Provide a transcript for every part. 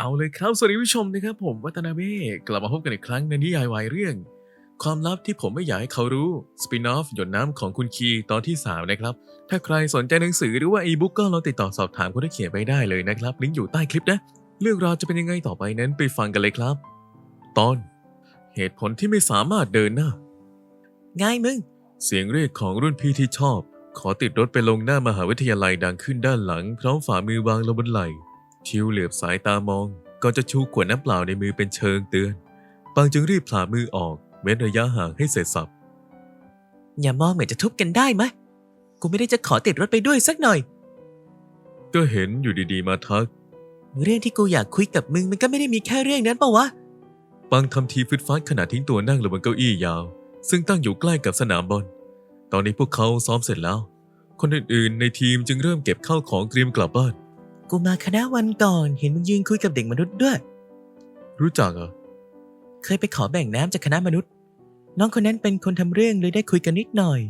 เอาเลยครับ สวัสดีผู้ชมนะครับ ผมวัตนาเบ้กลับมาพบกันอีกครั้งในนิยายวายเรื่อง ความลับที่ผมไม่อยากให้เขารู้สปินออฟหยดน้ำของคุณคีตอนที่ 3 นะครับ ถ้าใครสนใจหนังสือหรือว่าอีบุ๊กก็ลองติดต่อสอบถามคนที่เขียนไปได้เลยนะครับ ลิงก์อยู่ใต้คลิปนะ เรื่องราวจะเป็นยังไงต่อไปนั้นไปฟังกันเลยครับ ตอน เหตุผลที่ไม่สามารถเดินหน้าง่ายมึง เสียงเรียกของรุ่นพี่ที่ชอบ ขอติดรถไปลงหน้ามหาวิทยาลัยดังขึ้นด้านหลังพร้อมฝ่ามือวางลงบนไหล่ ทิวเหลือบสายตามองก่อนจะชูขวดน้ำเปล่าในมือเป็นเชิงเตือน ปังจึงรีบผลามือออก เว้นระยะห่างให้เสร็จสับ อย่ามองเหมือนจะทุบกันได้ไหมกูไม่ได้จะขอติดรถไปด้วยสักหน่อย ก็เห็นอยู่ดีๆมาทัก เรื่องที่กูอยากคุยกับมึงมันก็ไม่ได้มีแค่เรื่องนั้นปะวะ ปังทำทีฟึดฟัดขณะทิ้งตัวนั่งลงบนเก้าอี้ยาว ซึ่งตั้งอยู่ใกล้กับสนามบอล ตอนนี้พวกเขาซ้อมเสร็จแล้ว คนอื่นๆ ในทีมจึงเริ่มเก็บข้าวของเตรียมกลับบ้าน กูมาคณะวันก่อนเห็นมึงยืนคุยกับเด็กมนุษย์ด้วย รู้จักเหรอ เคยไปขอแบ่งน้ำจากคณะมนุษย์ น้องคนนั้นเป็นคนทำเรื่องเลยได้คุยกันนิดหน่อย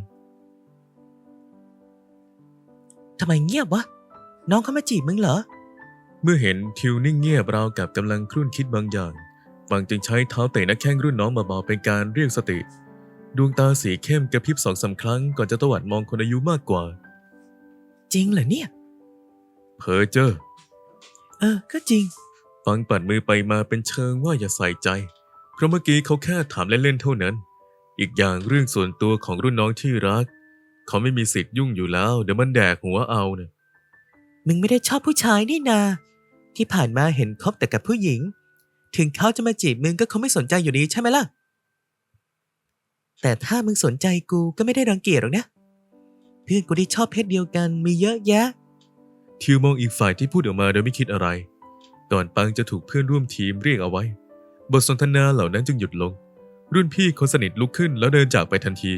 ทำไมเงียบวะ น้องเขามาจีบมึงเหรอ เมื่อเห็นทิวนิ่งเงียบราวกับกำลังครุ่นคิดบางอย่างปังจึงใช้เท้าเตะนักแข้งรุ่นน้องมาเบาๆเป็นการเรียกสติ ดวงตาสีเข้มกระพริบสองสามครั้งก่อนจะตวัดมองคนอายุมากกว่า จริงเหรอเนี่ย เพอเจอเออ ก็จริงปังปัดมือไปมาเป็นเชิงว่าอย่าใส่ใจ เพราะเมื่อกี้เขาแค่ถามเล่นๆเท่านั้น อีกอย่างเรื่องส่วนตัวของรุ่นน้องที่รัก เขาไม่มีสิทธิ์ยุ่งอยู่แล้ว เดี๋ยวมันแดกหัวเอาเนะมึงไม่ได้ชอบผู้ชายนี่นา ที่ผ่านมาเห็นคบแต่กับผู้หญิง ถึงเขาจะมาจีบมึงก็คงไม่สนใจอยู่ดีใช่ไหมล่ะ แต่ถ้ามึงสนใจกูก็ไม่ได้รังเกียจหรอกนะ เพื่อนกูที่ชอบเพศเดียวกันมีเยอะแยะ ทิวมองอีกฝ่ายที่พูดออกมาโดยไม่คิดอะไรก่อนปังจะถูกเพื่อนร่วมทีมเรียกเอาไว้ บทสนทนาเหล่านั้นจึงหยุดลง รุ่นพี่คนสนิทลุกขึ้นแล้วเดินจากไปทันที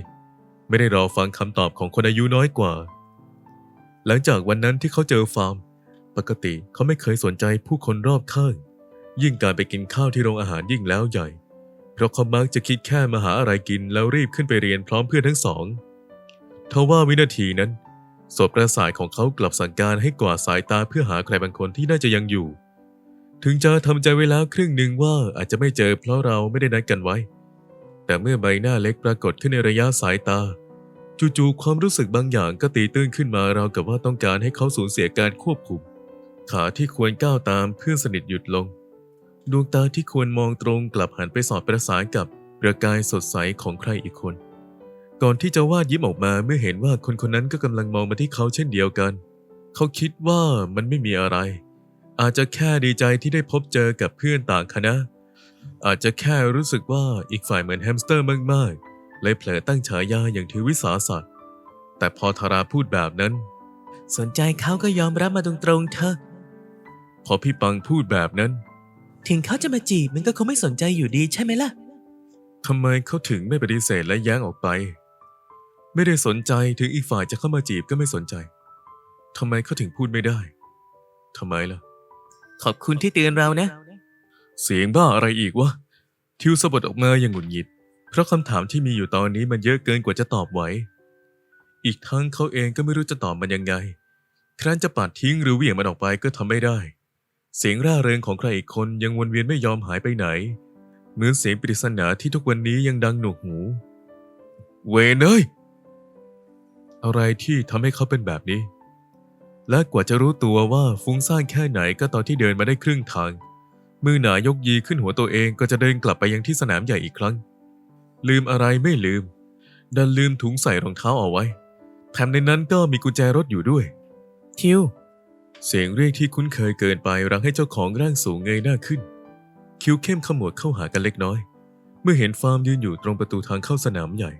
ไม่ได้รอฟังคำตอบของคนอายุน้อยกว่า หลังจากวันนั้นที่เขาเจอฟาร์ม ปกติเขาไม่เคยสนใจผู้คนรอบข้าง ยิ่งการไปกินข้าวที่โรงอาหารยิ่งแล้วใหญ่ เพราะเขามักจะคิดแค่มาหาอะไรกินแล้วรีบขึ้นไปเรียนพร้อมเพื่อนทั้งสองทว่าวินาทีนั้น สบประสายของเขากลับสั่งการให้กวาดสายตาเพื่อหาใครบางคนที่น่าจะยังอยู่ ถึงจะทำใจไว้แล้วครึ่งหนึ่งว่าอาจจะไม่เจอเพราะเราไม่ได้นัดกันไว้ แต่เมื่อใบหน้าเล็กปรากฏขึ้นในระยะสายตา จู่ๆความรู้สึกบางอย่างก็ตีตื้นขึ้นมาราวกับว่าต้องการให้เขาสูญเสียการควบคุม ขาที่ควรก้าวตามเพื่อนสนิทหยุดลง ดวงตาที่ควรมองตรงกลับหันไปสอดประสานกับประกายสดใสของใครอีกคน ก่อนที่จะวาดยิ้มออกมาเมื่อเห็นว่าคนคนนั้นก็กำลังมองมาที่เขาเช่นเดียวกัน เขาคิดว่ามันไม่มีอะไร อาจจะแค่ดีใจที่ได้พบเจอกับเพื่อนต่างคณะ อาจจะแค่รู้สึกว่าอีกฝ่ายเหมือนแฮมสเตอร์มากๆเลยเผลอตั้งฉายาอย่างถือวิสาสะแต่พอทาราพูดแบบนั้น สนใจเขาก็ยอมรับมาตรงๆเถอะพอพี่ปังพูดแบบนั้น ถึงเขาจะมาจีบมึงก็คงไม่สนใจอยู่ดีใช่ไหมล่ะทำไมเขาถึงไม่ปฏิเสธและแย้งออกไป ไม่ได้สนใจถึงอีกฝ่ายจะเข้ามาจีบก็ไม่สนใจทำไมเขาถึงพูดไม่ได้ทำไมล่ะ ขอบคุณที่เตือนเรานะ เสียงบ้าอะไรอีกวะ ทิวสะบัดออกมาอย่างหงุดหงิด เพราะคำถามที่มีอยู่ตอนนี้มันเยอะเกินกว่าจะตอบไหว อีกทั้งเขาเองก็ไม่รู้จะตอบมันยังไง ครั้นจะปัดทิ้งหรือเหวี่ยงมันออกไปก็ทำไม่ได้ เสียงร่าเริงของใครอีกคนยังวนเวียนไม่ยอมหายไปไหน เหมือนเสียงปริศนาที่ทุกวันนี้ยังดังหนวกหู เวนเอ้ย อะไรที่ทำให้เขาเป็นแบบนี้ และกว่าจะรู้ตัวว่าฟุ้งซ่านแค่ไหนก็ตอนที่เดินมาได้ครึ่งทาง มือหนายกยีขึ้นหัวตัวเองก็จะเดินกลับไปยังที่สนามใหญ่อีกครั้ง ลืมอะไรไม่ลืม ดันลืมถุงใส่รองเท้าเอาไว้ แถมในนั้นก็มีกุญแจรถอยู่ด้วย ทิว เสียงเรียกที่คุ้นเคยเกินไปรังให้เจ้าของร่างสูงเงยหน้าขึ้น คิ้วเข้มขมวดเข้าหากันเล็กน้อย เมื่อเห็นฟาร์มยืนอยู่ตรงประตูทางเข้าสนามใหญ่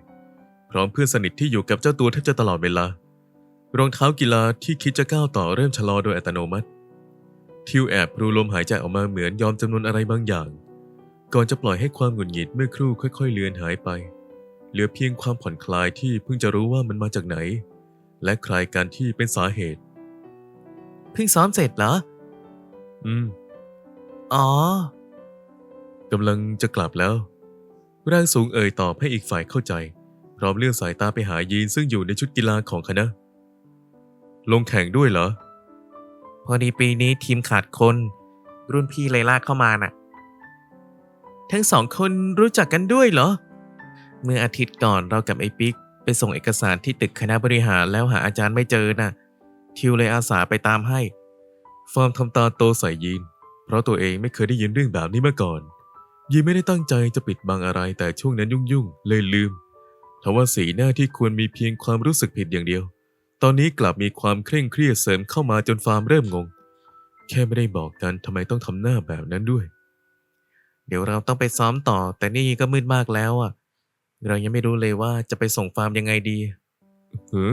พร้อมเพื่อนสนิทที่อยู่กับเจ้าตัวแทบจะตลอดเวลารองเท้ากีฬาที่คิดจะก้าวต่อเริ่มชะลอโดยอัตโนมัติ ทิวแอบรูลมหายใจออกมาเหมือนยอมจำนวนอะไรบางอย่าง ก่อนจะปล่อยให้ความหงุดหงิดเมื่อครู่ค่อย ๆ เลือนหายไป เหลือเพียงความผ่อนคลายที่เพิ่งจะรู้ว่ามันมาจากไหน และใครกันที่เป็นสาเหตุ เพิ่งซ้อมเสร็จเหรอ อืม อ๋อกำลังจะกลับแล้ว ร่างสูงเอ่ยตอบให้อีกฝ่ายเข้าใจพ ร้อมเลื่อนสายตาไปหายีนซึ่งอยู่ในชุดกีฬาของคณะ ลงแข่งด้วยเหรอ พอดีปีนี้ทีมขาดคน รุ่นพี่เลยลากเข้ามาน่ะ ทั้งสองคนรู้จักกันด้วยเหรอ เมื่ออาทิตย์ก่อนเรากับไอ้ปิ๊กไปส่งเอกสารที่ตึกคณะบริหารแล้วหาอาจารย์ไม่เจอน่ะ ทิวเลยอาสาไปตามให้ฟาร์มทำตาโตใส่ยีน เพราะตัวเองไม่เคยได้ยินเรื่องแบบนี้มาก่อนยีนไม่ได้ตั้งใจจะปิดบังอะไรแต่ช่วงนั้นยุ่งๆ เลยลืม ทว่าสีหน้าที่ควรมีเพียงความรู้สึกผิดอย่างเดียว ตอนนี้กลับมีความเคร่งเครียดเสริมเข้ามาจนฟาร์มเริ่มงง แค่ไม่ได้บอกกันทำไมต้องทำหน้าแบบนั้นด้วย เดี๋ยวเราต้องไปซ้อมต่อ แต่นี่ก็มืดมากแล้วอะ เรายังไม่รู้เลยว่าจะไปส่งฟาร์มยังไงดีหือ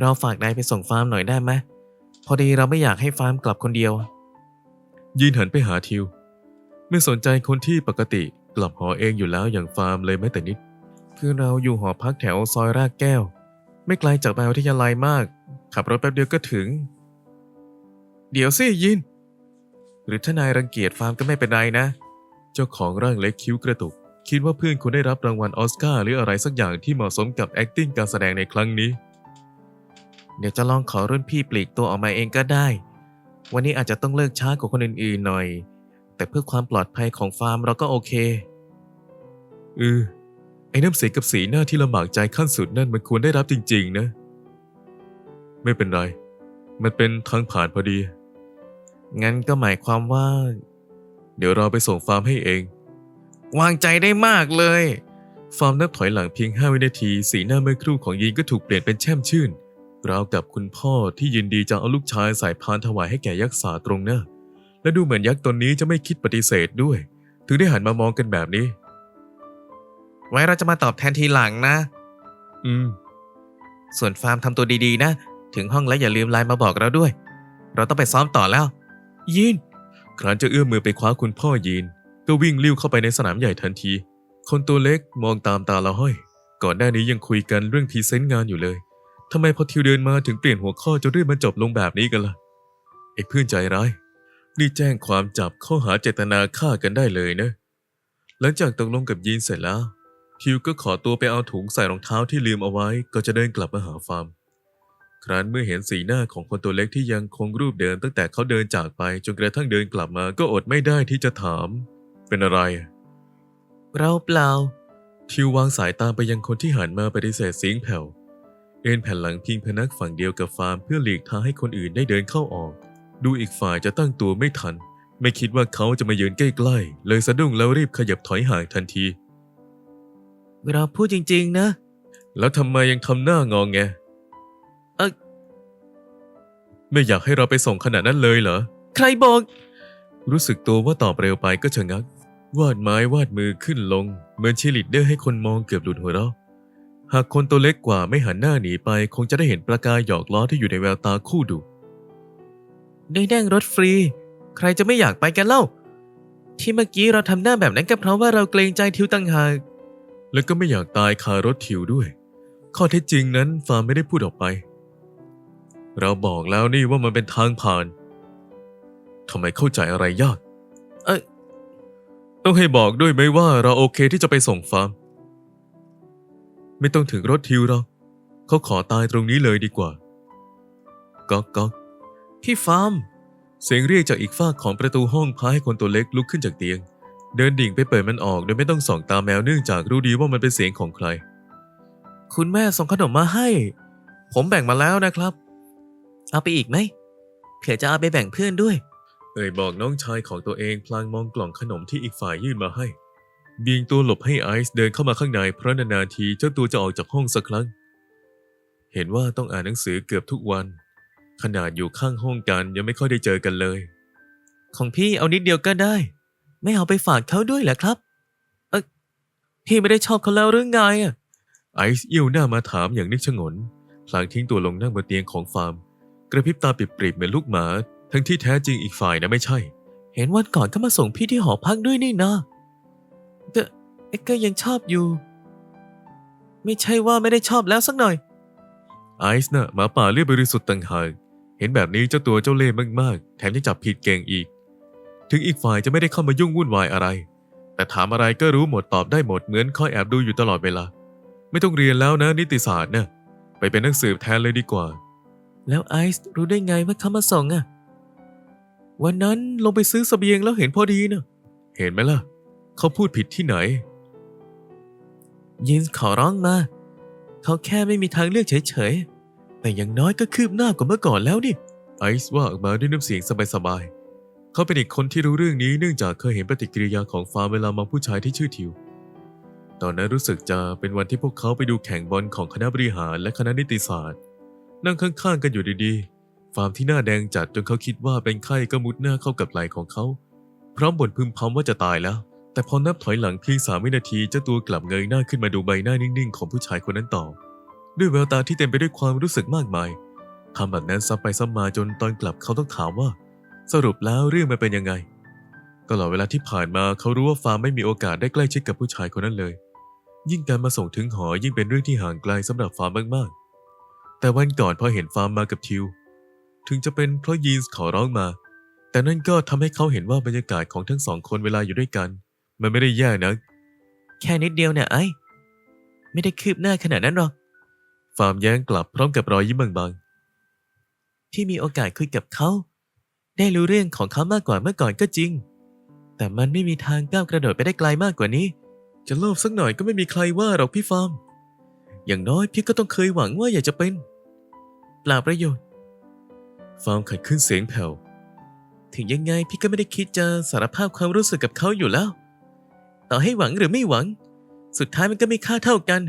เราฝากนายไปส่งฟาร์มหน่อยได้ไหมพอดีเราไม่อยากให้ฟาร์มกลับคนเดียวยีนหันไปหาทิว ไม่สนใจคนที่ปกติกลับหอเองอยู่แล้วอย่างฟาร์มเลยแม้แต่นิด คือเราอยู่หอพักแถวซอยรากแก้ว ไม่ไกลจากมหาวิทยาลัยมาก ขับรถแป๊บเดียวก็ถึง เดี๋ยวสิยิน หรือถ้านายรังเกียจฟาร์มก็ไม่เป็นไรนะ เจ้าของร่างเล็กคิ้วกระตุก คิดว่าเพื่อนคุณได้รับรางวัลออสการ์หรืออะไรสักอย่างที่เหมาะสมกับ acting การแสดงในครั้งนี้ เดี๋ยวจะลองขอรุ่นพี่ปลีกตัวออกมาเองก็ได้ วันนี้อาจจะต้องเลิกช้ากว่าคนอื่นๆหน่อย แต่เพื่อความปลอดภัยของฟาร์มเราก็โอเคเออ ไอ้น้ำเสียงกับสีหน้าที่ลำบากใจขั้นสุดนั่นมันควรได้รับจริง ๆ นะ ไม่เป็นไร มันเป็นทางผ่านพอดี งั้นก็หมายความว่า เดี๋ยวเราไปส่งฟาร์มให้เอง วางใจได้มากเลย ฟาร์มนับถอยหลังเพียง5วินาที สีหน้าเมื่อครู่ของยีนก็ถูกเปลี่ยนเป็นแช่มชื่น ราวกับคุณพ่อที่ยินดีจะเอาลูกชายใส่พานถวายให้แก่ยักษ์สาตรงหน้าและดูเหมือนยักษ์ตนนี้จะไม่คิดปฏิเสธด้วย ถึงได้หันมามองกันแบบนี้ ไว้เราจะมาตอบแทนทีหลังนะ อืม ส่วนฟาร์มทำตัวดีๆ นะ ถึงห้องแล้วอย่าลืมไลน์มาบอกเราด้วย เราต้องไปซ้อมต่อแล้ว ยีน ครั้นจะเอื้อมมือไปคว้าคุณพ่อยีน ก็วิ่งลิ้วเข้าไปในสนามใหญ่ทันที คนตัวเล็กมองตามตาละห้อย ก่อนหน้านี้ยังคุยกันเรื่องพรีเซนต์งานอยู่เลยทำไมพอทิวเดินมาถึงเปลี่ยนหัวข้อจนเรื่องมันจบลงแบบนี้กันล่ะไอ้เพื่อนใจร้ายนี่แจ้งความจับข้อหาเจตนาฆ่ากันได้เลยนะ หลังจากตกลงกับยีนเสร็จแล้ว ทิวก็ขอตัวไปเอาถุงใส่รองเท้าที่ลืมเอาไว้ ก็จะเดินกลับมาหาฟาร์ม ครั้นเมื่อเห็นสีหน้าของคนตัวเล็กที่ยังคงรูปเดิมตั้งแต่เขาเดินจากไปจนกระทั่งเดินกลับมาก็อดไม่ได้ที่จะถาม เป็นอะไร เราเปล่า ทิววางสายตามไปยังคนที่หันมาปฏิเสธเสียงแผ่ว เอ็นแผ่นหลังพิงพนักฝั่งเดียวกับฟาร์มเพื่อหลีกทางให้คนอื่นได้เดินเข้าออก ดูอีกฝ่ายจะตั้งตัวไม่ทัน ไม่คิดว่าเขาจะมายืนใกล้ๆเลยสะดุ้งแล้วรีบขยับถอยห่างทันที เราพูดจริง ๆ นะ แล้วทำไมยังทำหน้างองแงเอ่อไม่อยากให้เราไปส่งขนาดนั้นเลยเหรอ ใครบอก รู้สึกตัวว่าตอบเร็วไปก็ชะงัก วาดไม้วาดมือขึ้นลง เหมือนเชียร์ลีดเดอร์ให้คนมองเกือบหลุดหัวเราะหากคนตัวเล็กกว่าไม่หันหน้าหนีไป คงจะได้เห็นประกายหยอกล้อที่อยู่ในแววตาคู่ดุได้นั่งรถฟรี ใครจะไม่อยากไปกันเล่า ที่เมื่อกี้เราทำหน้าแบบนั้นก็เพราะว่าเราเกรงใจทิวตังหาก และก็ไม่อยากตายคารถทิวด้วย ข้อเท็จจริงนั้นฟาร์มไม่ได้พูดออกไป เราบอกแล้วนี่ว่ามันเป็นทางผ่านทำไมเข้าใจอะไรยาก เอ้ยต้องให้บอกด้วยไหมว่าเราโอเคที่จะไปส่งฟาร์ม ไม่ต้องถึงรถทิวหรอกเขาขอตายตรงนี้เลยดีกว่าก๊อกก๊อกพี่ฟาร์ม เสียงเรียกจากอีกฝากของประตูห้องพาให้คนตัวเล็กลุกขึ้นจากเตียง เดินดิ่งไปเปิดมันออกโดยไม่ต้องส่องตาแมวเนื่องจากรู้ดีว่ามันเป็นเสียงของใคร คุณแม่ส่งขนมมาให้ ผมแบ่งมาแล้วนะครับ เอาไปอีกไหมเผื่อจะเอาไปแบ่งเพื่อนด้วย เอ่ยบอกน้องชายของตัวเองพลางมองกล่องขนมที่อีกฝ่ายยื่นมาให้ เบียงตัวหลบให้ไอซ์เดินเข้ามาข้างในเพราะนานๆทีเจ้าตัวจะออกจากห้องสักครั้ง เห็นว่าต้องอ่านหนังสือเกือบทุกวัน ขนาดอยู่ข้างห้องกันยังไม่ค่อยได้เจอกันเลย ของพี่เอานิดเดียวก็ได้ ไม่เอาไปฝากเขาด้วยเหรอครับ เออพี่ไม่ได้ชอบเขาแล้วหรือไงอะไอซ์เอี้ยวหน้ามาถามอย่างนึกชงน พลางทิ้งตัวลงนั่งบนเตียงของฟาร์ม กระพริบตาปิบๆเหมือนลูกหมา ทั้งที่แท้จริงอีกฝ่ายนะไม่ใช่ เห็นวันก่อนก็มาส่งพี่ที่หอพักด้วยนี่นะก็ก็ยังชอบอยู่ ไม่ใช่ว่าไม่ได้ชอบแล้วสักหน่อย ไอซ์น่ะหมาป่าเลือดบริสุทธิ์ต่างหากเห็นแบบนี้เจ้าตัวเจ้าเล่ห์มากๆ แถมยังจับผิดเก่งอีก ถึงอีกฝ่ายจะไม่ได้เข้ามายุ่งวุ่นวายอะไร แต่ถามอะไรก็รู้หมดตอบได้หมดเหมือนคอยแอบดูอยู่ตลอดเวลา ไม่ต้องเรียนแล้วนะนิติศาสตร์นะไปเป็นนักสืบแทนเลยดีกว่า แล้วไอซ์รู้ได้ไงว่าเขามาส่งอะวันนั้นลงไปซื้อเสบียงแล้วเห็นพอดีนะเห็นไหมล่ะ เขาพูดผิดที่ไหน ยินขอร้องมา เขาแค่ไม่มีทางเลือกเฉยๆแต่อย่างน้อยก็คืบหน้ากว่าเมื่อก่อนแล้วนี่ไอซ์ว่าออกมาด้วยน้ำเสียงสบายๆ เขาเป็นอีกคนที่รู้เรื่องนี้เนื่องจากเคยเห็นปฏิกิริยาของฟาร์มเวลามองผู้ชายที่ชื่อทิว ตอนนั้นรู้สึกจะเป็นวันที่พวกเขาไปดูแข่งบอลของคณะบริหารและคณะนิติศาสตร์ นั่งข้างๆกันอยู่ดีๆฟาร์มที่หน้าแดงจัดจนเขาคิดว่าเป็นไข้ก็มุดหน้าเข้ากับไหล่ของเขา พร้อมบ่นพึมพำว่าจะตายแล้ว แต่พอนับถอยหลังเพียงสามวินาทีเจ้าตัวกลับเงยหน้าขึ้นมาดูใบหน้านิ่งๆ ของผู้ชายคนนั้นต่อ ด้วยแววตาที่เต็มไปด้วยความรู้สึกมากมายทำแบบนั้นซ้ำไปซ้ำมาจนตอนกลับเขาต้องถามว่า สรุปแล้วเรื่องมันเป็นยังไง ตลอดเวลาที่ผ่านมาเขารู้ว่าฟาร์มไม่มีโอกาสได้ใกล้ชิดกับผู้ชายคนนั้นเลย ยิ่งการมาส่งถึงหอยิ่งเป็นเรื่องที่ห่างไกลสำหรับฟาร์มมากๆ แต่วันก่อนพอเห็นฟาร์มมากับทิว ถึงจะเป็นเพราะยีนส์ขอร้องมา แต่นั่นก็ทำให้เขาเห็นว่าบรรยากาศของทั้งสองคนเวลาอยู่ด้วยกัน มันไม่ได้แย่นะแค่นิดเดียวเนี่ยไอ้ไม่ได้คืบหน้าขนาดนั้นหรอกฟาร์มแย้งกลับพร้อมกับรอยยิ้มบางที่มีโอกาสคุยกับเขา ได้รู้เรื่องของเขามากกว่าเมื่อก่อนก็จริง แต่มันไม่มีทางก้าวกระโดดไปได้ไกลมากกว่านี้ จะโลภสักหน่อยก็ไม่มีใครว่าหรอกพี่ฟาร์ม อย่างน้อยพี่ก็ต้องเคยหวังว่าอยากจะเป็นเปล่าประโยชน์ ฟาร์มขัดขึ้นเสียงแผ่ว ถึงยังไงพี่ก็ไม่ได้คิดจะสารภาพความรู้สึกกับเขาอยู่แล้ว ต่อให้หวังหรือไม่หวัง สุดท้ายมันก็ม่ค่าเท่ากัน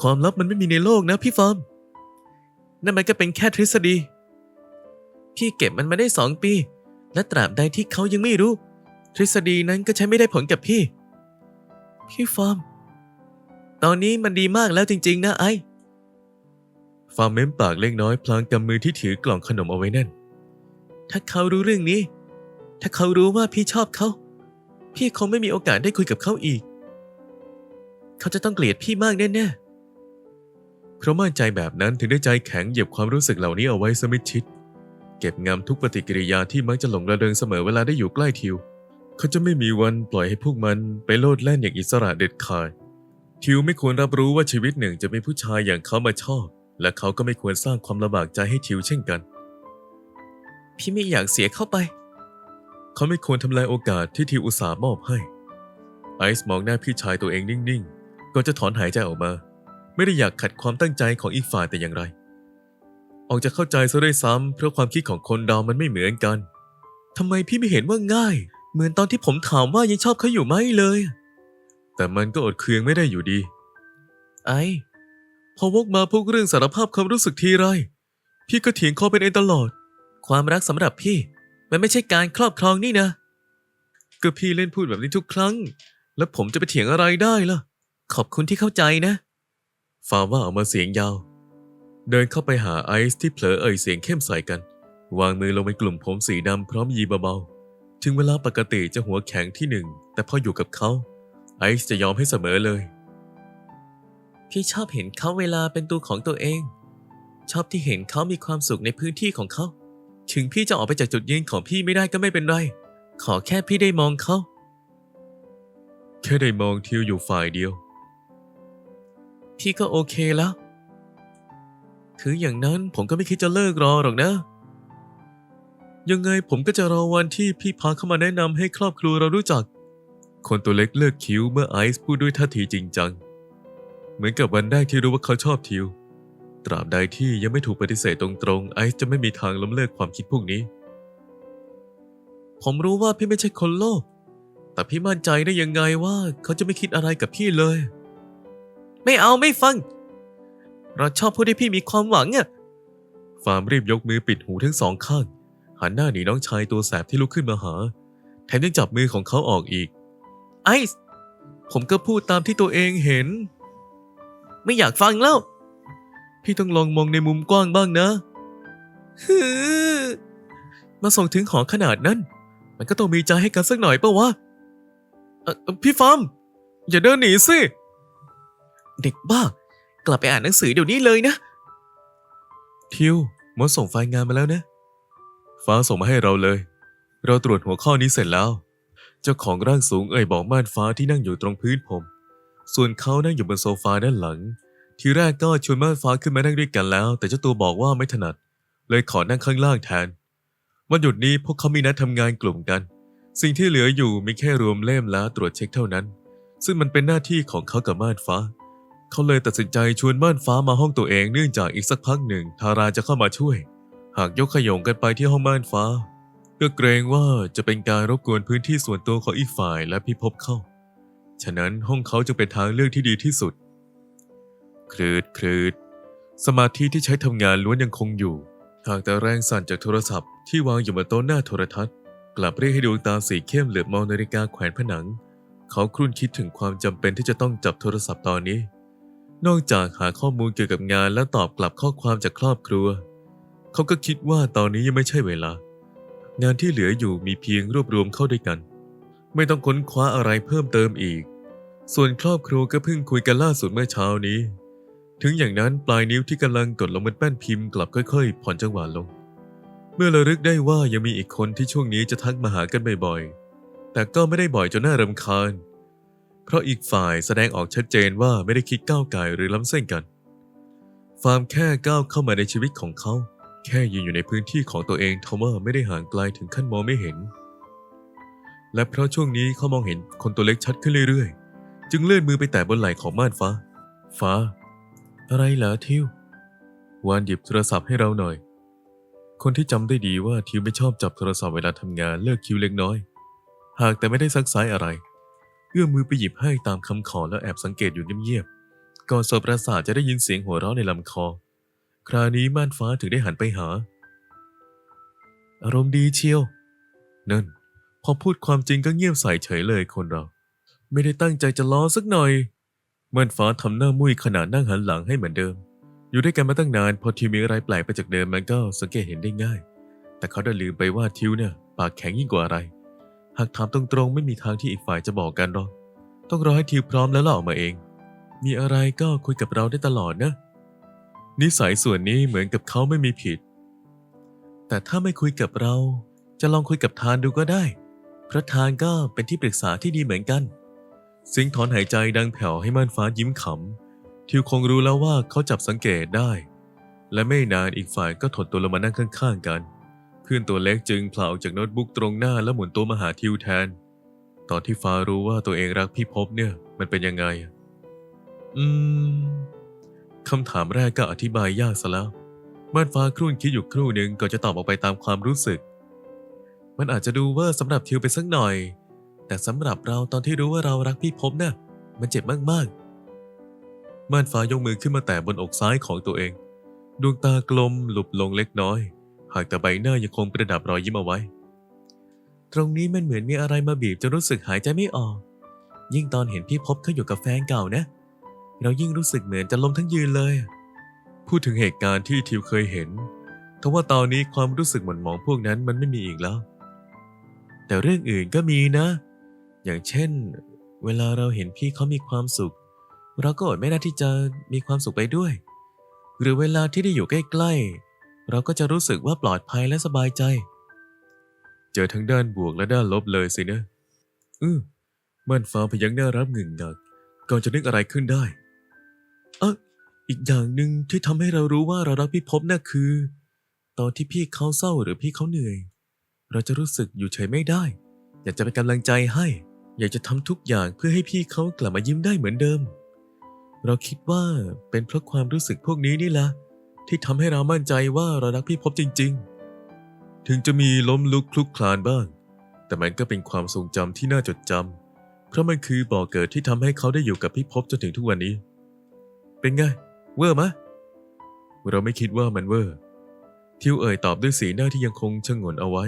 ความลับมันไม่มีในโลกนะพี่ฟาร์ม นั่นมันก็เป็นแค่ทฤษฎี พี่เก็บมันมาได้สองปี และตราบใดที่เขายังไม่รู้ ทฤษฎีนั้นก็ใช้ไม่ได้ผลกับพี่ พี่ฟาร์ม ตอนนี้มันดีมากแล้วจริง ๆ นะไอ้ฟาร์มเม้มปากเล็กน้อยพลางกำมือที่ถือกล่องขนมเอาไว้แน่น ถ้าเขารู้เรื่องนี้ ถ้าเขารู้ว่าพี่ชอบเขา พี่คงไม่มีโอกาสได้คุยกับเขาอีก เขาจะต้องเกลียดพี่มากแน่ๆเพราะมั่นใจแบบนั้นถึงได้ใจแข็งเหยียบความรู้สึกเหล่านี้เอาไว้สมิดชิด เก็บงำทุกปฏิกิริยาที่มักจะหลงระเริงเสมอเวลาได้อยู่ใกล้ทิว เขาจะไม่มีวันปล่อยให้พวกมันไปโลดแล่นอย่างอิสระเด็ดขาด ทิวไม่ควรรับรู้ว่าชีวิตหนึ่งจะมีผู้ชายอย่างเขามาชอบ และเขาก็ไม่ควรสร้างความลำบากใจให้ทิวเช่นกัน พี่ไม่อยากเสียเข้าไป เขาไม่ควรทำลายโอกาสที่ทิวอุตส่าห์มอบให้ ไอซ์มองหน้าพี่ชายตัวเองนิ่งๆก่อนจะถอนหายใจออกมา ไม่ได้อยากขัดความตั้งใจของอีกฝ่ายแต่อย่างไร ออกจะเข้าใจซะด้วยซ้ำเพราะความคิดของคนเรามันไม่เหมือนกันทำไมพี่ไม่เห็นว่าง่าย เหมือนตอนที่ผมถามว่ายังชอบเขาอยู่ไหมเลย แต่มันก็อดเคืองไม่ได้อยู่ดี ไอ้พอวกมาพวกเรื่องสารภาพความรู้สึกทีไร พี่ก็เถียงคอเป็นเองตลอด ความรักสำหรับพี่ มันไม่ใช่การครอบครองนี่นะ ก็พี่เล่นพูดแบบนี้ทุกครั้ง แล้วผมจะไปเถียงอะไรได้ล่ะ ขอบคุณที่เข้าใจนะฟาว่าออกมาเสียงยาว เดินเข้าไปหาไอซ์ที่เผลอเอ่ยเสียงเข้มใส่กัน วางมือลงบนกลุ่มผมสีดำพร้อมยีเบาๆ ถึงเวลาปกติจะหัวแข็งที่หนึ่ง แต่พออยู่กับเขา ไอซ์จะยอมให้เสมอเลย พี่ชอบเห็นเขาเวลาเป็นตัวของตัวเอง ชอบที่เห็นเขามีความสุขในพื้นที่ของเขา ถึงพี่จะออกไปจากจุดยืนของพี่ไม่ได้ก็ไม่เป็นไร ขอแค่พี่ได้มองเขา แค่ได้มองทิวอยู่ฝ่ายเดียว พี่ก็โอเคแล้ว ถืออย่างนั้นผมก็ไม่คิดจะเลิกรอหรอกนะ ยังไงผมก็จะรอวันที่พี่พาเข้ามาแนะนำให้ครอบครัวเรารู้จัก คนตัวเล็กเลิกคิ้วเมื่อไอซ์พูดด้วยท่าทีจริงจัง เหมือนกับวันแรกที่รู้ว่าเขาชอบทิว ตราบใดที่ยังไม่ถูกปฏิเสธตรงๆ ไอซ์จะไม่มีทางล้มเลิกความคิดพวกนี้ ผมรู้ว่าพี่ไม่ใช่คนโลภ แต่พี่มั่นใจได้ยังไงว่าเขาจะไม่คิดอะไรกับพี่เลย ไม่เอาไม่ฟัง เราชอบพูดให้พี่มีความหวังอะฟาร์มรีบยกมือปิดหูทั้งสองข้าง หันหน้าหนีน้องชายตัวแสบที่ลุกขึ้นมาหา แถมยังจับมือของเขาออกอีก ไอซ์ผมก็พูดตามที่ตัวเองเห็น ไม่อยากฟังแล้ว พี่ต้องลองมองในมุมกว้างบ้างนะฮือมาส่งถึงหอขนาดนั้น มันก็ต้องมีใจให้กันสักหน่อยปะวะพี่ฟาร์มอย่าเดินหนีสิ เด็กบ้า กลับไปอ่านหนังสือเดี๋ยวนี้เลยนะ ทิวมดส่งไฟล์งานมาแล้วนะ ฟ้าส่งมาให้เราเลย เราตรวจหัวข้อนี้เสร็จแล้ว เจ้าของร่างสูงเอ่ยบอกม่านฟ้าที่นั่งอยู่ตรงพื้นผม ส่วนเขานั่งอยู่บนโซฟาด้านหลัง ทีแรกก็ชวนม่านฟ้าขึ้นมานั่งด้วยกันแล้ว แต่เจ้าตัวบอกว่าไม่ถนัด เลยขอนั่งข้างล่างแทน วันหยุดนี้พวกเขามีนัดทำงานกลุ่มกัน สิ่งที่เหลืออยู่มีแค่รวมเล่มและตรวจเช็คเท่านั้น ซึ่งมันเป็นหน้าที่ของเขากับม่านฟ้า เขาเลยตัดสินใจชวนม่านฟ้ามาห้องตัวเองเนื่องจากอีกสักพักหนึ่งทาราจะเข้ามาช่วย หากยกขยงกันไปที่ห้องม่านฟ้าก็เกรงว่าจะเป็นการรบกวนพื้นที่ส่วนตัวของอีกฝ่ายและพิภพเข้า ฉะนั้นห้องเขาจึงเป็นทางเลือกที่ดีที่สุดคลืดคลืดสมาธิที่ใช้ทำงานล้วนยังคงอยู่ หากแต่แรงสั่นจากโทรศัพท์ที่วางอยู่บนโต๊ะหน้าโทรทัศน์ กลับเรียกให้ดวงตาสีเข้มเหลือบมองนาฬิกาแขวนผนัง เขาครุ่นคิดถึงความจำเป็นที่จะต้องจับโทรศัพท์ตอนนี้ นอกจากหาข้อมูลเกี่ยวกับงานและตอบกลับข้อความจากครอบครัว เขาก็คิดว่าตอนนี้ยังไม่ใช่เวลา งานที่เหลืออยู่มีเพียงรวบรวมเข้าด้วยกัน ไม่ต้องค้นคว้าอะไรเพิ่มเติมอีก ส่วนครอบครัวก็เพิ่งคุยกันล่าสุดเมื่อเช้านี้ ถึงอย่างนั้นปลายนิ้วที่กำลังกดลงบนแป้นพิมพ์กลับค่อยๆ ผ่อนจังหวะลง เมื่อระลึกได้ว่ายังมีอีกคนที่ช่วงนี้จะทักมาหากันบ่อยๆ แต่ก็ไม่ได้บ่อยจนน่ารำคาญ เพราะอีกฝ่ายแสดงออกชัดเจนว่าไม่ได้คิดก้าวไก่หรือล้ำเส้นกัน ฟาร์มแค่ก้าวเข้ามาในชีวิตของเขา แค่ยืนอยู่ในพื้นที่ของตัวเองทว่าไม่ได้ห่างไกลถึงขั้นมองไม่เห็น และเพราะช่วงนี้เขามองเห็นคนตัวเล็กชัดขึ้นเรื่อยๆ จึงเลื่อนมือไปแตะบนไหล่ของม่านฟ้า ฟ้า อะไรเหรอทิววานหยิบโทรศัพท์ให้เราหน่อย คนที่จำได้ดีว่าทิวไม่ชอบจับโทรศัพท์เวลาทำงานเลิกคิวเล็กน้อย หากแต่ไม่ได้ซักไซอะไร เอื้อมมือไปหยิบให้ตามคำขอแล้วแอบสังเกตอยู่เงียบๆก่อนสบประสาทจะได้ยินเสียงหัวเราะในลำคอ คราวนี้ม่านฟ้าถึงได้หันไปหา อารมณ์ดีเชียว นั่น พอพูดความจริงก็เงียบใส่เฉยเลยคนเรา ไม่ได้ตั้งใจจะล้อสักหน่อยม่านฟ้าทำหน้ามุ้ยขนาดนั่งหันหลังให้เหมือนเดิม อยู่ด้วยกันมาตั้งนาน พอทิวมีอะไรแปลกไปจากเดิมมันก็สังเกตเห็นได้ง่าย แต่เขาได้ลืมไปว่าทิวเนี่ยปากแข็งยิ่งกว่าอะไร หากถามตรงๆ ไม่มีทางที่อีกฝ่ายจะบอกกันหรอก ต้องรอให้ทิวพร้อมแล้วเล่าออกมาเอง มีอะไรก็คุยกับเราได้ตลอดนะ นิสัยส่วนนี้เหมือนกับเขาไม่มีผิด แต่ถ้าไม่คุยกับเรา จะลองคุยกับทานดูก็ได้ เพราะทานก็เป็นที่ปรึกษาที่ดีเหมือนกัน สิงถอนหายใจดังแผ่วให้ม่านฟ้ายิ้มขำ ทิวคงรู้แล้วว่าเขาจับสังเกตได้ และไม่นานอีกฝ่ายก็ถดตัวลงมานั่งข้างๆกัน พื่อนตัวเล็กจึงเผลาจากโน้ตบุ๊กตรงหน้าแล้วหมุนตัวมาหาทิวแทน ตอนที่ฟ้ารู้ว่าตัวเองรักพี่พบเนี่ยมันเป็นยังไง อืมคำถามแรกก็อธิบายยากซะแล้วม่านฟ้าครุ่นคิดอยู่ครู่หนึ่งก่อนจะตอบออกไปตามความรู้สึก มันอาจจะดูเวอร์สำหรับทิวไปสักหน่อย แต่สำหรับเราตอนที่รู้ว่าเรารักพี่พบน่ะมันเจ็บมากๆม่านฟ้ายกมือขึ้นมาแตะบนอกซ้ายของตัวเอง ดวงตากลมหลุบลงเล็กน้อย หากแต่ใบหน้ายังคงประดับรอยยิ้มเอาไว้ ตรงนี้มันเหมือนมีอะไรมาบีบจนรู้สึกหายใจไม่ออก ยิ่งตอนเห็นพี่พบเขาอยู่กับแฟนเก่านะ เรายิ่งรู้สึกเหมือนจะล้มทั้งยืนเลย พูดถึงเหตุการณ์ที่ทิวเคยเห็นทว่าตอนนี้ความรู้สึกหม่นหมองพวกนั้นมันไม่มีอีกแล้ว แต่เรื่องอื่นก็มีนะ อย่างเช่น เวลาเราเห็นพี่เขามีความสุข เราก็อดไม่ได้ที่จะมีความสุขไปด้วย หรือเวลาที่ได้อยู่ใกล้ๆ เราก็จะรู้สึกว่าปลอดภัยและสบายใจ เจอทั้งด้านบวกและด้านลบเลยสินะ อือม่านฟ้าพยักหน้ารับหงึงหนักก่อนจะนึกอะไรขึ้นได้ เอออีกอย่างหนึ่งที่ทำให้เรารู้ว่าเรารักพี่พบน่ะคือ ตอนที่พี่เขาเศร้าหรือพี่เขาเหนื่อย เราจะรู้สึกอยู่เฉยไม่ได้ อยากจะเป็นกำลังใจให้ อยากจะทำทุกอย่างเพื่อให้พี่เขากลับมายิ้มได้เหมือนเดิม เราคิดว่าเป็นเพราะความรู้สึกพวกนี้นี่แหละ ที่ทำให้เรามั่นใจว่าเรารักพี่พบจริง ๆ ถึงจะมีล้มลุกคลุกคลานบ้าง แต่มันก็เป็นความทรงจำที่น่าจดจำเพราะมันคือบ่อเกิดที่ทำให้เขาได้อยู่กับพี่พบจนถึงทุกวันนี้ เป็นไง เวอร์มะ เราไม่คิดว่ามันเวอร์ ทิวเอ่ยตอบด้วยสีหน้าที่ยังคงชงนเอาไว้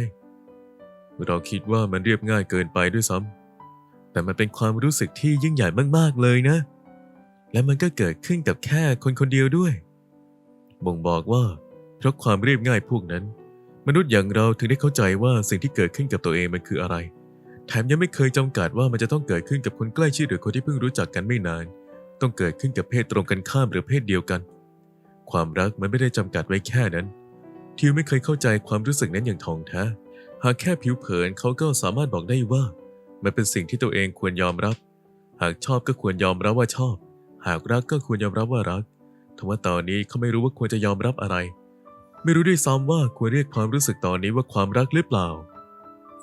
เราคิดว่ามันเรียบง่ายเกินไปด้วยซ้ำแต่มันเป็นความรู้สึกที่ยิ่งใหญ่มากๆเลยนะ และมันก็เกิดขึ้นกับแค่คนคนเดียวด้วย บ่งบอกว่าเพราะความเรียบง่ายพวกนั้น มนุษย์อย่างเราถึงได้เข้าใจว่าสิ่งที่เกิดขึ้นกับตัวเองมันคืออะไร แถมยังไม่เคยจำกัดว่ามันจะต้องเกิดขึ้นกับคนใกล้ชิดหรือคนที่เพิ่งรู้จักกันไม่นาน ต้องเกิดขึ้นกับเพศตรงกันข้ามหรือเพศเดียวกัน ความรักมันไม่ได้จำกัดไว้แค่นั้น ทิวไม่เคยเข้าใจความรู้สึกนั้นอย่างท่องแท้หากแค่ผิวเผินเขาก็สามารถบอกได้ว่า มันเป็นสิ่งที่ตัวเองควรยอมรับ หากชอบก็ควรยอมรับว่าชอบ หากรักก็ควรยอมรับว่ารัก ทว่าตอนนี้เขาไม่รู้ว่าควรจะยอมรับอะไร ไม่รู้ด้วยซ้ำว่าควรเรียกความรู้สึกตอนนี้ว่าความรักหรือเปล่า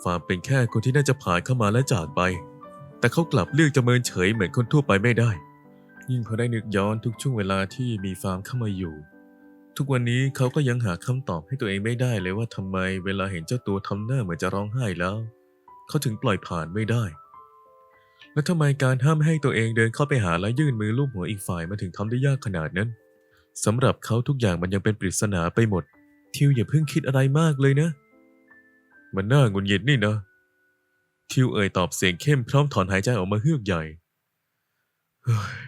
ฟาร์มเป็นแค่คนที่น่าจะผ่านเข้ามาและจากไป แต่เขากลับเลือกจะเมินเฉยเหมือนคนทั่วไปไม่ได้ ยิ่งพอได้นึกย้อนทุกช่วงเวลาที่มีฟาร์มเข้ามาอยู่ ทุกวันนี้เขาก็ยังหาคำตอบให้ตัวเองไม่ได้เลยว่าทำไมเวลาเห็นเจ้าตัวทำหน้าเหมือนจะร้องไห้แล้ว เขาถึงปล่อยผ่านไม่ได้และทำไมการห้ามให้ตัวเองเดินเข้าไปหาและยื่นมือลูบหัวอีกฝ่ายมันถึงทำได้ยากขนาดนั้น สำหรับเขาทุกอย่างมันยังเป็นปริศนาไปหมด ทิวอย่าเพิ่งคิดอะไรมากเลยนะ มันน่างุนหงิดนี่นะ ทิวเอ่ยตอบเสียงเข้มพร้อมถอนหายใจออกมาเฮือกใหญ่เฮ้ย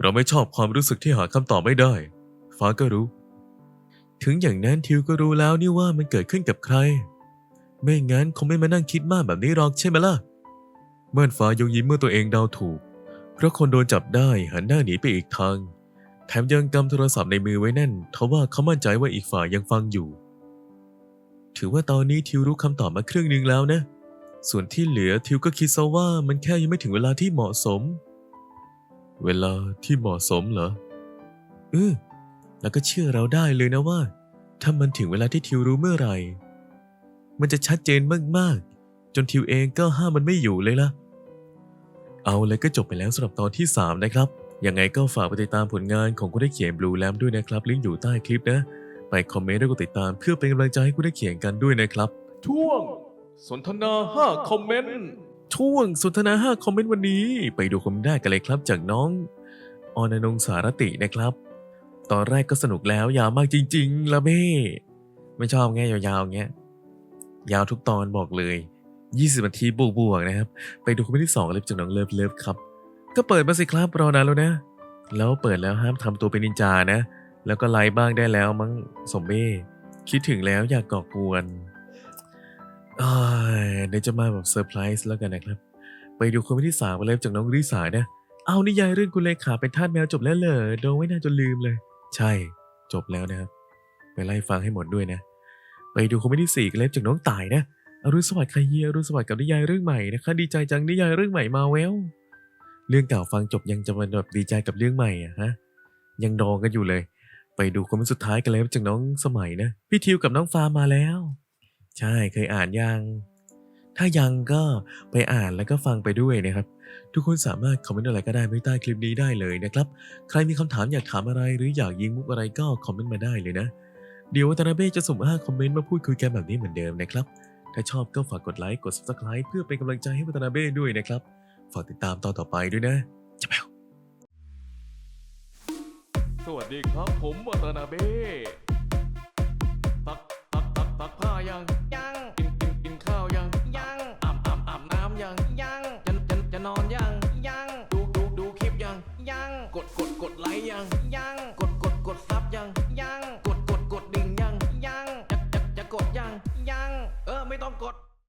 เราไม่ชอบความรู้สึกที่หาคำตอบไม่ได้ ฟ้าก็รู้ ถึงอย่างนั้นทิวก็รู้แล้วนี่ว่ามันเกิดขึ้นกับใคร ไม่งั้นคงไม่มานั่งคิดมากแบบนี้หรอกใช่ไหมล่ะ เมื่อนฟ้ายงยิ้มเมื่อตัวเองเดาถูก เพราะคนโดนจับได้หันหน้าหนีไปอีกทาง แถมยังกำโทรศัพท์ในมือไว้แน่นทว่าเขามั่นใจว่าอีกฝ่ายยังฟังอยู่ ถือว่าตอนนี้ทิวรู้คำตอบมาครึ่งหนึ่งแล้วนะ ส่วนที่เหลือทิวก็คิดซะว่ามันแค่ยังไม่ถึงเวลาที่เหมาะสม เวลาที่เหมาะสมเหรอเออแล้วก็เชื่อเราได้เลยนะว่า ถ้ามันถึงเวลาที่ทิวรู้เมื่อไหร่ มันจะชัดเจนมากๆ จนทิวเองก็ห้ามมันไม่อยู่เลยล่ะ เอาเลยก็จบไปแล้วสำหรับตอนที่ 3 นะครับ ยังไงก็ฝากไปติดตามผลงานของคุณได้เขียน Blue Lamp ด้วยนะครับ ลิงก์อยู่ใต้คลิปนะ ไปคอมเมนต์และกดติดตามเพื่อเป็นกำลังใจให้คุณได้เขียนกันด้วยนะครับ ช่วง สนทนา 5 คอมเมนต์ช่วงสนทนา 5 คอมเมนต์วันนี้ ไปดูคอมเมนต์ได้กันเลยครับจากน้องออนนงสารตินะครับ ตอนแรกก็สนุกแล้วยาวมากจริง ๆละเม่ไม่ชอบแง่ยาวๆเงี้ยยาวทุกตอนบอกเลย 20นาทีบวกๆนะครับ ไปดูคอมเมนต์ที่2กันเลยจากน้องเลิฟเลิฟครับ ก็เปิดมาสิครับรอนานแล้วนะ แล้วเปิดแล้วห้ามทำตัวเป็นนินจานะ แล้วก็ไลฟ์บ้างได้แล้วมั้งสมเบ้คิดถึงแล้วอยากก่อกวนเดี๋ยวจะมาแบบเซอร์ไพรส์แล้วกันนะครับ ไปดูคอมเมนที่3กันเลยจากน้องริสานะ เอานิยายเรื่องคุณเลขาเป็นทาสแมวจบแล้วเหรอโดนไว้นานจนลืมเลย ใช่ จบแล้วนะครับ ไปไล่ฟังให้หมดด้วยนะ ไปดูคอมเมนที่สี่กันเลยจากน้องตายนะอรุณสวัสดิ์ค่เฮียอรุณสวัสดิ์กับนิยายเรื่องใหม่นะคะ ดีใจจังนิยายเรื่องใหม่มาแวว เรื่องเก่าฟังจบยังจะมาแบบดีใจกับเรื่องใหม่อะฮะ ยังดองกันอยู่เลย ไปดูคอมเมนต์สุดท้ายกันเลยจากน้องสมัยนะ พี่ทิวกับน้องฟาร์มาแล้ว ใช่เคยอ่านยัง ถ้ายังก็ไปอ่านแล้วก็ฟังไปด้วยนะครับ ทุกคนสามารถคอมเมนต์อะไรก็ได้ไม่ใต้คลิปนี้ได้เลยนะครับ ใครมีคำถามอยากถามอะไรหรืออยากยิงมุกอะไรก็คอมเมนต์มาได้เลยนะ เดี๋ยววัตนาเบ้จะสุ่ม5คอมเมนต์มาพูดคุยกันแบบนี้เหมือนเดิมนะครับ ถ้าชอบก็ฝากกดไลค์กด subscribe เพื่อเป็นกำลังใจให้วัตนาเบ้ด้วยนะครับ ฝากติดตามตอนต่อไปด้วยนะจะแปวสวัสดีครับผมวัตนาเบ้ตักตักตักตักผ้ายัง